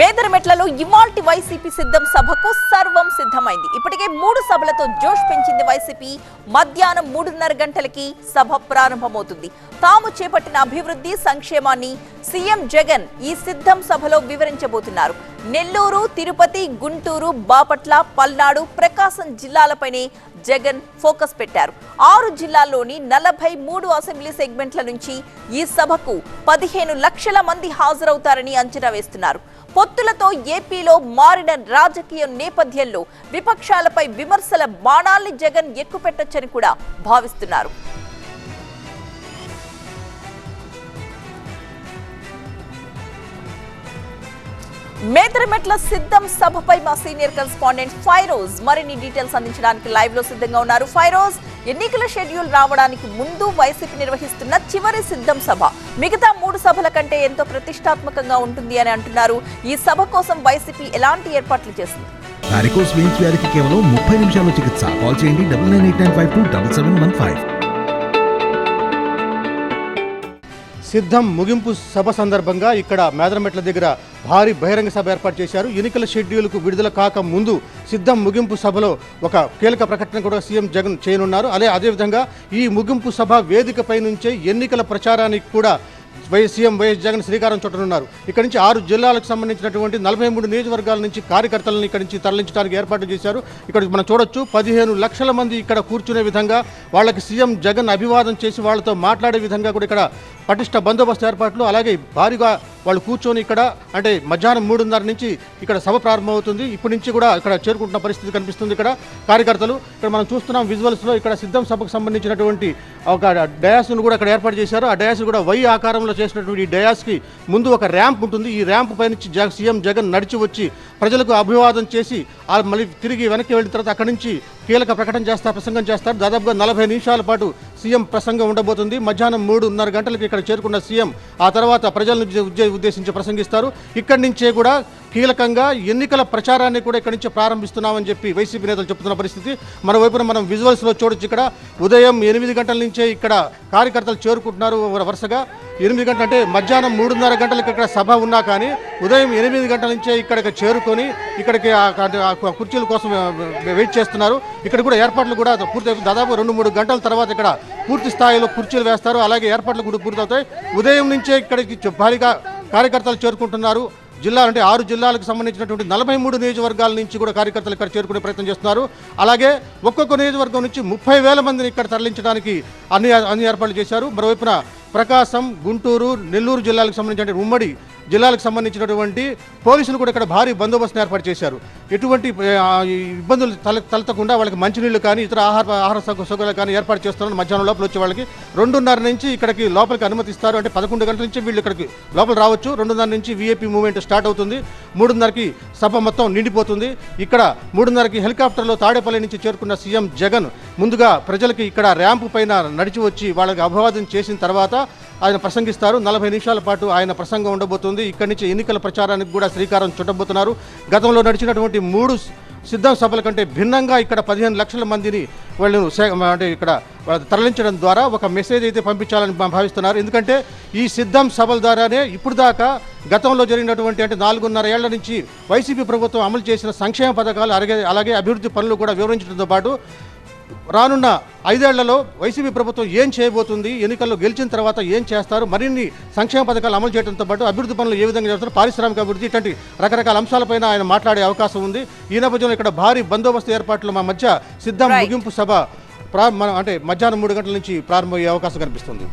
మేదరమెట్లలో ఇవాల్టి వైసీపీ సిద్ధం సభకు సర్వం సిద్ధమైంది. ఇప్పటికే మూడు సభలతో జోష్ పెంచింది వైసీపీ. మధ్యాహ్నం మూడున్నర గంటలకి సభ ప్రారంభమవుతుంది. తాము చేపట్టిన అభివృద్ధి సంక్షేమాన్ని సీఎం జగన్ ఈ సిద్ధం సభలో వివరించబోతున్నారు. నెల్లూరు తిరుపతి గుంటూరు బాపట్ల పల్నాడు ప్రకాశం జిల్లాలపైనే జగన్ ఫోకస్ పెట్టారు. ఆరు జిల్లాల్లోని నలభై మూడు అసెంబ్లీ సెగ్మెంట్ల నుంచి ఈ సభకు పదిహేను లక్షల మంది హాజరవుతారని అంచనా వేస్తున్నారు. పొత్తులతో ఏపీలో మారిన రాజకీయ నేపథ్యంలో విపక్షాలపై విమర్శల బాణాల్ని జగన్ ఎక్కుపెట్టొచ్చని కూడా భావిస్తున్నారు. మేదరమెట్ల సిద్ధం సభపై మా సీనియర్ కరెస్పాండెంట్ ఫైరోజ్ మరిన్ని డీటెయిల్స్ అందించడానికి లైవ్లో సిద్ధంగా ఉన్నారు. ఫైరోజ్ ఎన్నికల షెడ్యూల్ రావడానికి ముందు వైసీపీ నిర్వహిస్తున్న చివరి సిద్ధం సభ. మిగతా మూడు సభల కంటే ఎంతో ప్రతిష్టాత్మకంగా ఉంటుంది అని అంటున్నారు. ఈ సభ కోసం వైసీపీ ఎలాంటి ఏర్పాట్లు చేసింది? వారికోస్ వ్యాధికి కేవలం ముప్పై నిమిషాల్లో చికిత్స. కాల్ చేయండి double nine eight nine five two double seven one five. Siddham ముగింపు సభ సందర్భంగా ఇక్కడ మేదరమెట్ల దగ్గర భారీ బహిరంగ సభ ఏర్పాటు చేశారు. ఎన్నికల షెడ్యూల్కు విడుదల కాక ముందు సిద్ధం ముగింపు సభలో ఒక కీలక ప్రకటన కూడా సీఎం జగన్ చేయనున్నారు. అదే అదేవిధంగా ఈ ముగింపు సభ వేదికపై నుంచే ఎన్నికల ప్రచారానికి కూడా వైఎస్ సీఎం వైఎస్ జగన్ శ్రీకారం చుట్టనున్నారు. ఇక్కడ నుంచి ఆరు జిల్లాలకు సంబంధించినటువంటి నలభై మూడు నియోజకవర్గాల నుంచి కార్యకర్తలను ఇక్కడ నుంచి తరలించడానికి ఏర్పాటు చేశారు. ఇక్కడ మనం చూడొచ్చు పదిహేను లక్షల మంది ఇక్కడ కూర్చునే విధంగా వాళ్ళకి సీఎం జగన్ అభివాదం చేసి వాళ్ళతో మాట్లాడే విధంగా కూడా ఇక్కడ పటిష్ట బందోబస్తు ఏర్పాట్లు అలాగే భారీగా వాళ్ళు కూర్చొని ఇక్కడ అంటే మధ్యాహ్నం మూడున్నర నుంచి ఇక్కడ సభ ప్రారంభమవుతుంది. ఇప్పటి నుంచి కూడా ఇక్కడ చేరుకుంటున్న పరిస్థితి కనిపిస్తుంది ఇక్కడ. కార్యకర్తలు ఇక్కడ మనం చూస్తున్నాం విజువల్స్లో ఇక్కడ సిద్ధం సభకు సంబంధించినటువంటి ఒక డయాస్ను కూడా ఇక్కడ ఏర్పాటు చేశారు. ఆ డయాస్ కూడా వై ఆకారంలో చేసినటువంటి ఈ డయాస్కి ముందు ఒక ర్యాంప్ ఉంటుంది. ఈ ర్యాంప్ పై నుంచి జగ సీఎం జగన్ నడిచి వచ్చి ప్రజలకు అభివాదం చేసి మళ్ళీ తిరిగి వెనక్కి వెళ్ళిన తర్వాత అక్కడి నుంచి కీలక ప్రకటన చేస్తారు ప్రసంగం చేస్తారు. దాదాపుగా నలభై నిమిషాల పాటు సీఎం ప్రసంగం ఉండబోతుంది. మధ్యాహ్నం మూడున్నర గంటలకు ఇక్కడ చేరుకున్న సీఎం ఆ తర్వాత ప్రజలను ఉద్దేశించి ప్రసంగిస్తారు. ఇక్కడి నుంచే కూడా కీలకంగా ఎన్నికల ప్రచారాన్ని కూడా ఇక్కడి నుంచి ప్రారంభిస్తున్నామని చెప్పి వైసీపీ నేతలు చెప్తున్న పరిస్థితి. మరోవైపున మనం విజువల్స్లో చూడొచ్చు ఇక్కడ. ఉదయం ఎనిమిది గంటల నుంచే ఇక్కడ కార్యకర్తలు చేరుకుంటున్నారు వరుసగా. ఎనిమిది గంటలు అంటే మధ్యాహ్నం మూడున్నర గంటలకు ఇక్కడ సభ ఉన్నా కానీ ఉదయం ఎనిమిది గంటల నుంచే ఇక్కడికి చేరుకొని ఇక్కడికి కుర్చీల కోసం వెయిట్ చేస్తున్నారు. ఇక్కడ కూడా ఏర్పాట్లు కూడా పూర్తి దాదాపు రెండు మూడు గంటల తర్వాత ఇక్కడ పూర్తి స్థాయిలో కుర్చీలు వేస్తారు. అలాగే ఏర్పాట్లు కూడా పూర్తవుతాయి. ఉదయం నుంచే ఇక్కడికి భారీగా కార్యకర్తలు చేరుకుంటున్నారు. జిల్లా అంటే ఆరు జిల్లాలకు సంబంధించినటువంటి నలభై మూడు నియోజకవర్గాల నుంచి కూడా కార్యకర్తలు ఇక్కడ చేరుకునే ప్రయత్నం చేస్తున్నారు. అలాగే ఒక్కొక్క నియోజకవర్గం నుంచి ముప్పై వేల మందిని ఇక్కడ తరలించడానికి అన్ని అన్ని ఏర్పాట్లు చేశారు. మరోవైపున ప్రకాశం గుంటూరు నెల్లూరు జిల్లాలకు సంబంధించిన ఉమ్మడి జిల్లాలకు సంబంధించినటువంటి పోలీసులు కూడా ఇక్కడ భారీ బందోబస్తును ఏర్పాటు చేశారు. ఎటువంటి ఇబ్బందులు తల తలెత్తకుండా వాళ్ళకి మంచినీళ్ళు కానీ ఇతర ఆహార ఆహార సౌకర్యాలు కానీ ఏర్పాటు చేస్తున్నారు మధ్యాహ్నం లోపల వచ్చే వాళ్ళకి రెండున్నర నుంచి ఇక్కడికి లోపలికి అనుమతిస్తారు. అంటే పదకొండు గంటల నుంచి వీళ్ళు ఇక్కడికి లోపల రావచ్చు. రెండున్నర నుంచి వీఐపీ మూవ్మెంట్ స్టార్ట్ అవుతుంది. మూడున్నరకి సభ మొత్తం నిండిపోతుంది. ఇక్కడ మూడున్నరకి హెలికాప్టర్లో తాడేపల్లి నుంచి చేరుకున్న సీఎం జగన్ ముందుగా ప్రజలకి ఇక్కడ ర్యాంపు పైన నడిచి వచ్చి వాళ్ళకి అభివాదం చేసిన తర్వాత ఆయన ప్రసంగిస్తారు. నలభై నిమిషాల పాటు ఆయన ప్రసంగం ఉండబోతుంది. ఇక్కడి నుంచి ఎన్నికల ప్రచారానికి కూడా శ్రీకారం చుట్టబోతున్నారు. గతంలో నడిచినటువంటి మూడు సిద్ధం సభల కంటే భిన్నంగా ఇక్కడ పదిహేను లక్షల మందిని వాళ్ళు అంటే ఇక్కడ తరలించడం ద్వారా ఒక మెసేజ్ అయితే పంపించాలని భా- భావిస్తున్నారు. ఎందుకంటే ఈ సిద్ధం సభల ద్వారానే ఇప్పుడు దాకా గతంలో జరిగినటువంటి అంటే నాలుగున్నర ఏళ్ళ నుంచి వైసీపీ ప్రభుత్వం అమలు చేసిన సంక్షేమ పథకాలు అలాగే అలాగే అభివృద్ధి పనులు కూడా వివరించడంతో పాటు రానున్న ఐదేళ్ళలో వైసీపీ ప్రభుత్వం ఏం చేయబోతుంది? ఎన్నికల్లో గెలిచిన తర్వాత ఏం చేస్తారు? మరిన్ని సంక్షేమ పథకాలు అమలు చేయడంతో పాటు అభివృద్ధి పనులు ఏ విధంగా చేస్తారు? పారిశ్రామిక అభివృద్ధి ఇట్లాంటి రకరకాల అంశాలపైన ఆయన మాట్లాడే అవకాశం ఉంది. ఈ నేపథ్యంలో ఇక్కడ భారీ బందోబస్తు ఏర్పాట్లు మా మధ్య సిద్ధం. ముగింపు సభ అంటే మధ్యాహ్నం మూడు గంటల నుంచి ప్రారంభమయ్యే అవకాశం కనిపిస్తుంది.